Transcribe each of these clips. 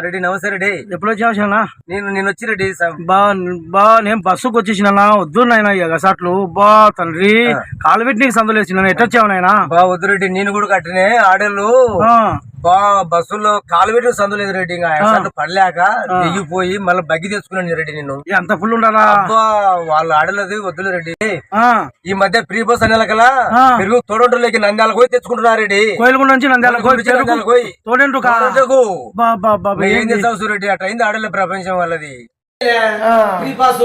రెడ్డి నమస్తే రెడ్డి ఎప్పుడు వచ్చావునా నేను నేను వచ్చి రెడ్డి బా బా నేను బస్సుకు వచ్చేసిన వద్దు నాయన అసలు బా తండ్రి కాలు పెట్టి నీకు సందులేసిన ఎట్లా వచ్చావు నాయన? బా వద్దు రెడ్డి నేను కూడా కట్టినే ఆడేళ్ళు. బస్సులో కాలు పెట్టి సందు లేదు రెడ్డి ఇంకా. అసలు పడలేక దిగిపోయి మళ్ళీ బగ్గి తెచ్చుకున్నాను రెడ్డి నేను అంత ఫుల్ ఉండాలా? అబ్బా వాళ్ళు ఆడలేదు వద్దులే రెడ్డి ఆ, ఈ మధ్య ప్రీ బస్ అనే కల్లా ఆ. పెరుగు తోడొంటలోకి నంద్యాల పోయి తెచ్చుకుంటున్నారు రెడ్డి కోయిలగుండ నుంచి పోయి. ఏం ఏంది? చేస్తావు సూరెడ్డి అట్లా అయింది ఆడలే ప్రపంచం వాళ్ళది. పాస్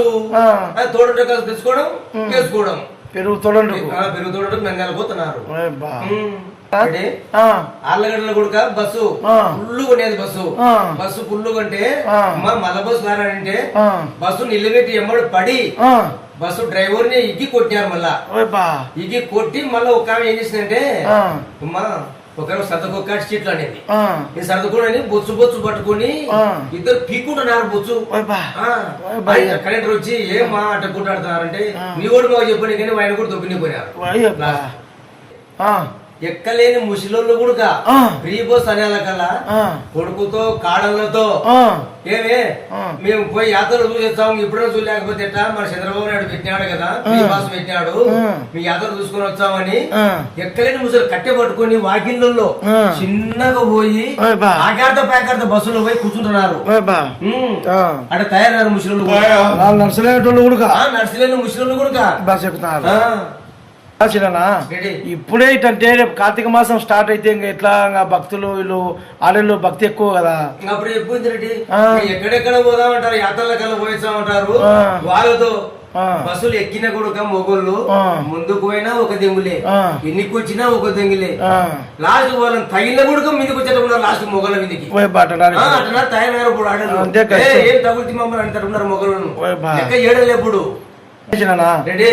తెచ్చుకోవడం చేసుకోవడం పెరుగు తోడంటు పెరుగు తోడటం పోతున్నారు. రెడ్డి? ఆళ్ళగడ్డలో కూడా బస్సు. ఫుల్లు కొనేది బస్సు. బస్సు ఫుల్లు కొంటే. అమ్మా మల్ల బస్సు రానంటే బస్సు నిలబెట్టి ఎమ్మడి పడి బస్సు డ్రైవర్ని ఇగ్గి కొట్టారు మళ్ళా. ఇగ్గి కొట్టి మళ్ళా ఒక ఆమె ఏం చేసిందంటే అమ్మా ఒక సర్దకొక్క సీట్లు అనేది ఈ సర్దుకోనని బొచ్చు బొచ్చు పట్టుకొని. ఇద్దరు పీక్కుంటున్నారు బొచ్చు. కలెక్టర్ వచ్చి ఏమా అట్ట కొట్టాడుతున్నారంటే నీ ఓడి మాకు చెప్పండి కానీ ఆయన కూడా దొబ్బిని పోయినారు. ఎక్కలేని ముసిలోళ్ళు కూడా. ఫ్రీ బస్ అనేల కల్లా ఆ, కొడుకుతో కాడలతో ఏమే. మేము పోయి యాత్రలు చూసేస్తాం. ఇప్పుడే చూడలేకపోతే ఎట్లా? మన చంద్రబాబు నాయుడు పెట్టినాడు కదా. ఫ్రీ బస్ పెట్టినాడు. మీ యాత్ర చూసుకొని వచ్చామని ఎక్కలేని ముసలు కట్టె పట్టుకొని వాకిళ్ళల్లో. చిన్నగా పోయి ఆకార్త ప్యాకార్త బస్సులో పోయి కూర్చుంటున్నారు. అక్కడ తయారయ్యారు ముసలు నర్సులేని ముసలు కూడా బస్ ఎక్కుతున్నారు. ఇప్పుడే ఇటంటే రేపు కార్తీక మాసం స్టార్ట్ అయితే ఇంకా ఎట్లా భక్తులు వీళ్ళు ఆడేళ్ళు భక్తి ఎక్కువ కదా. అప్పుడు. ఎక్కడెక్కడ పోదామంటారు? యాత్రల కల్లా పోయిస్తామంటారు. ఆ. వాళ్ళతో. బస్సులు ఎక్కిన కూడా మొగోళ్ళు. ముందుకు పోయినా ఒక దెంగులే. ఎన్నికి వచ్చినా ఒక దెంగులే. లాస్ట్ వాళ్ళని తగిలిన కూడా మీదకి వచ్చేటప్పుడు లాస్ట్ మొగల మీదకి. అట్లా కష్టం. ఏ, తగులుతి మమ్మల్ని అంటారు మొగలను ఓయ్ బా. లెక్క ఏడలు ఎప్పుడు చిన్న రెడీ.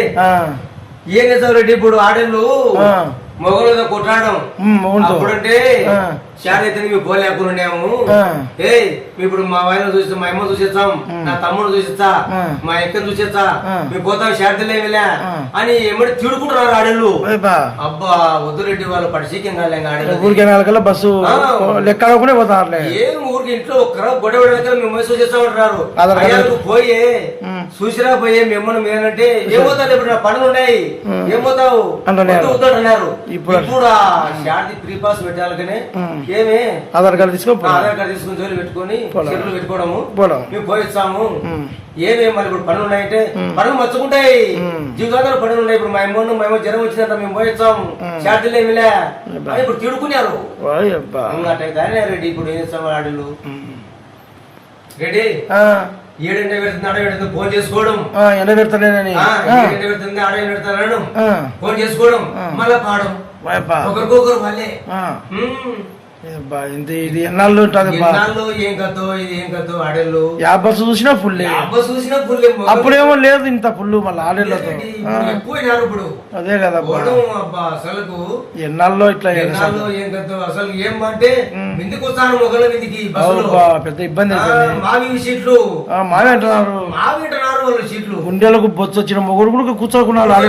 ఏం చేస్తావు రెడ్డి ఇప్పుడు ఆడళ్ళు? ఆ. మొగలతో కొట్లాడడం. అప్పుడంటే శారీరక మేము పోలేకున్నాము ఆ. ఏ ఇప్పుడు మా ఆయన చూసి మా అమ్మ చూసేస్తాం నా తమ్ముడు చూసిస్తా. మా ఎక్కని చూసేస్తా. మేము పోతాం శారదలేమిలే ఆ. అని ఎమ్మడి తిడుకుంటున్నారు ఆడళ్ళు అబ్బా వద్దురెడ్డి వాళ్ళు పడిసీకం కాలే ఆడలు ఊరికి నెలకల్లా బస్సు. లెక్క పోతారులే ఏం ఊరికి ఇంట్లో ఒక్కరో గొడవ మేము కార్డు. అయ్యాకు పోయే. చూసిరా పోయే మిమ్మల్ని మేనంటే ఏమవుతావు ఇప్పుడు నా పనులు ఉన్నాయి. ఏమవుతావు అంటున్నారు. ఇప్పుడు- శారది ప్రీ పాస్ పెట్టాలి కానీ. ఏమే? ఆధార్ కార్డు తీసుకో పో. ఆధార్ కార్డు తీసుకుని జోలి పెట్టుకొని. చేతులు పెట్టుకోవడము. మేము పోయిస్తాము. ఏమేమి మరి ఇప్పుడు పనులు ఉన్నాయంటే. పనులు మర్చుకుంటాయి ఉమ్. జీవితాంతాలు పనులు ఉన్నాయి ఇప్పుడు మా అమ్మను మా అమ్మ జ్వరం వచ్చిందంట మేము పోయిస్తాము. శారదీలు ఏమిలే ఇప్పుడు తిడుకున్నారు. ఓయ్ అబ్బా. అట్లా రెడ్డి ఇప్పుడు ఏం చేస్తాం ఆడలు ఉమ్. రెడీ ఆ, ఏడంటే పెడుతుంది ఆడ పెడుతుంది ఫోన్ చేసుకోవడం. ఎండ ఏడంటే పెడుతుంది ఆడ ఆ, ఫోన్ చేసుకోవడం. మళ్ళా పాడడం. ఒకరికొకరు వాళ్ళే. ఇది ఎన్నాళ్ళు ఏం కథో ఇది ఏం కథో ఆడేళ్ళు. చూసినా అబ్బ చూసినా పుల్లే మొగలు. అప్పుడేమో లేదు ఇంత ఫుల్లు మళ్ళీ ఆడేళ్ళతో ఎక్కువైనారు ఇప్పుడు అదే కదా ఎన్నాళ్ళు ఇట్లా ఎన్నాళ్ళు ఏం కథో అసలు ఏం అంటే మిందికి వస్తాను మొగల మీదికి బస్సులో? అబ్బా, పెద్ద ఇబ్బంది మావి సీట్లు. మావే అంటున్నారు. మావి అంటున్నారు. వాళ్ళు సీట్లు. గుండెలకు బొచ్చు వచ్చిన మొగుడు కూడా కూర్చోకున్నాడు ఆడ.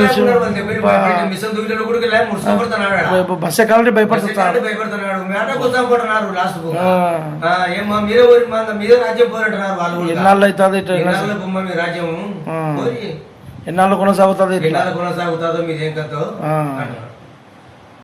బస్సు ఎక్కాలంటే భయపడుతున్నాడు. లాస్ట్ మీరే మీరే రాజ్యం పోరంటున్నారు వాళ్ళు కూడా. ఎన్నాళ్ళు అవుతుంది మీ రాజ్యం. ఎన్నాళ్ళు కొనసాగుతుంది ఎన్నాళ్ళు కొనసాగుతుందో మీదేం కథో.